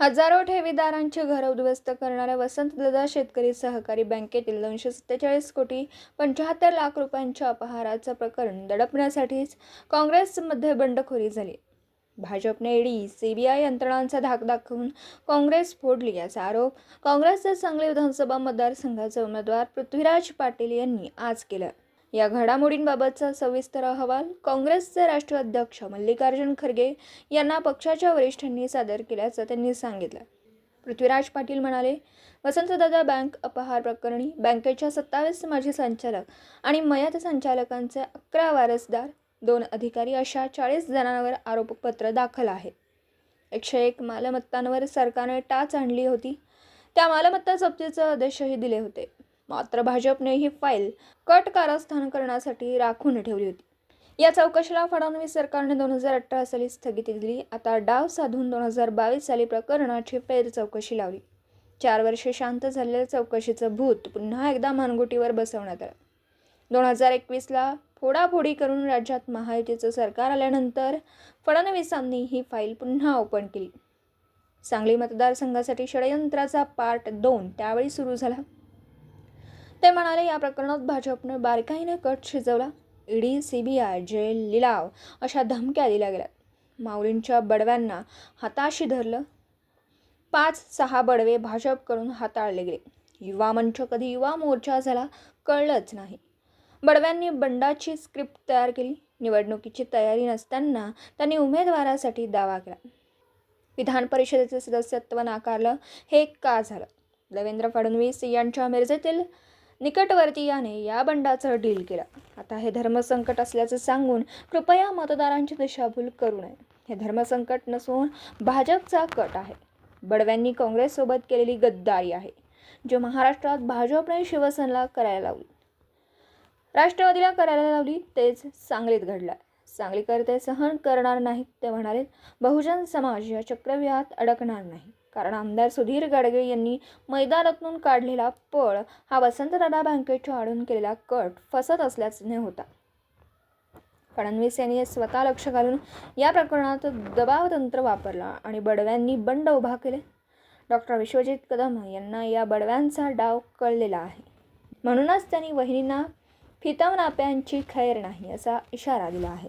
हजारो ठेवीदारांची घरं उद्ध्वस्त करणाऱ्या वसंतदादा शेतकरी सहकारी बँकेतील दोनशे सत्तेचाळीस कोटी पंच्याहत्तर लाख रुपयांच्या अपहाराचं प्रकरण दडपण्यासाठीच काँग्रेसमध्ये बंडखोरी झाली. भाजपने ईडी सीबीआय यंत्रणांचा धाक दाखवून काँग्रेस फोडली याचा आरोप काँग्रेसचे सांगली विधानसभा मतदारसंघाचे उमेदवार पृथ्वीराज पाटील यांनी आज केला. या घडामोडींबाबतचा सविस्तर अहवाल काँग्रेसचे राष्ट्रीय अध्यक्ष मल्लिकार्जुन खरगे यांना पक्षाच्या वरिष्ठांनी सादर केल्याचं त्यांनी सांगितलं. पृथ्वीराज पाटील म्हणाले वसंतदादा बँक अपहार प्रकरणी बँकेच्या सत्तावीस माजी संचालक आणि मयत संचालकांचे अकरा वारसदार दोन अधिकारी अशा चाळीस जणांवर आरोपपत्र दाखल आहे. एकशे एक मालमत्तांवर सरकारने टाच आणली होती. त्या मालमत्ता जप्तीचे आदेशही दिले होते. मात्र भाजपने ही फाईल कट कारस्थान करण्यासाठी राखून ठेवली होती. या चौकशीला फडणवीस सरकारने दोन हजार अठरा साली स्थगिती दिली. आता डाव साधून दोन हजार बावीस साली प्रकरणाची फेर चौकशी लावली. चार वर्षे शांत झालेल्या चौकशीचं भूत पुन्हा एकदा मानगुटीवर बसवण्यात आलं. दोन हजार एकवीसला फोडाफोडी करून राज्यात महायुतीचं सरकार आल्यानंतर फडणवीसांनी ही फाईल पुन्हा ओपन केली. सांगली मतदारसंघासाठी षडयंत्राचा पार्ट दोन त्यावेळी सुरू झाला. ते म्हणाले या प्रकरणात भाजपने बारकाईने कट शिजवला. ईडी सीबीआय जेल लिलाव अशा धमक्या दिल्या गेल्यात माऊलींच्या बडव्यांना हाताशी धरलं. पाच सहा बडवे भाजपकडून हाताळले गेले. युवा मंच कधी युवा मोर्चा झाला कळलंच नाही. बडव्यांनी बंडाची स्क्रिप्ट तयार केली. निवडणुकीची तयारी नसताना त्यांनी उमेदवारासाठी दावा केला. विधान परिषदेचं सदस्यत्व नाकारलं. हे का झालं? देवेंद्र फडणवीस यांच्या मिरजेतील निकटवर्तीयाने या बंडाचं डील केलं. आता हे धर्मसंकट असल्याचं सांगून कृपया मतदारांची दिशाभूल करू नये. हे धर्मसंकट नसून भाजपचा कट आहे. बडव्यांनी काँग्रेससोबत केलेली गद्दारी आहे जो महाराष्ट्रात भाजपने शिवसेनेला करायला लावली. राष्ट्रवादीला करायला लावली तेच सांगलीत घडलं सांगलीकर ते सहन करणार नाहीत ते म्हणाले बहुजन समाज या चक्रव्यूहात अडकणार नाही. कारण आमदार सुधीर गाडगे यांनी मैदानातून काढलेला पळ हा वसंतदादा बँकेच्या आडून केलेला कट फसत असल्याने होता. फडणवीस यांनी स्वतः लक्ष घालून या प्रकरणात दबावतंत्र वापरला आणि बडव्यांनी बंड उभा केले. डॉक्टर विश्वजित कदम यांना या बडव्यांचा डाव कळलेला आहे. म्हणूनच त्यांनी वहिनींना फितवनाप्यांची खैर नाही असा इशारा दिला आहे.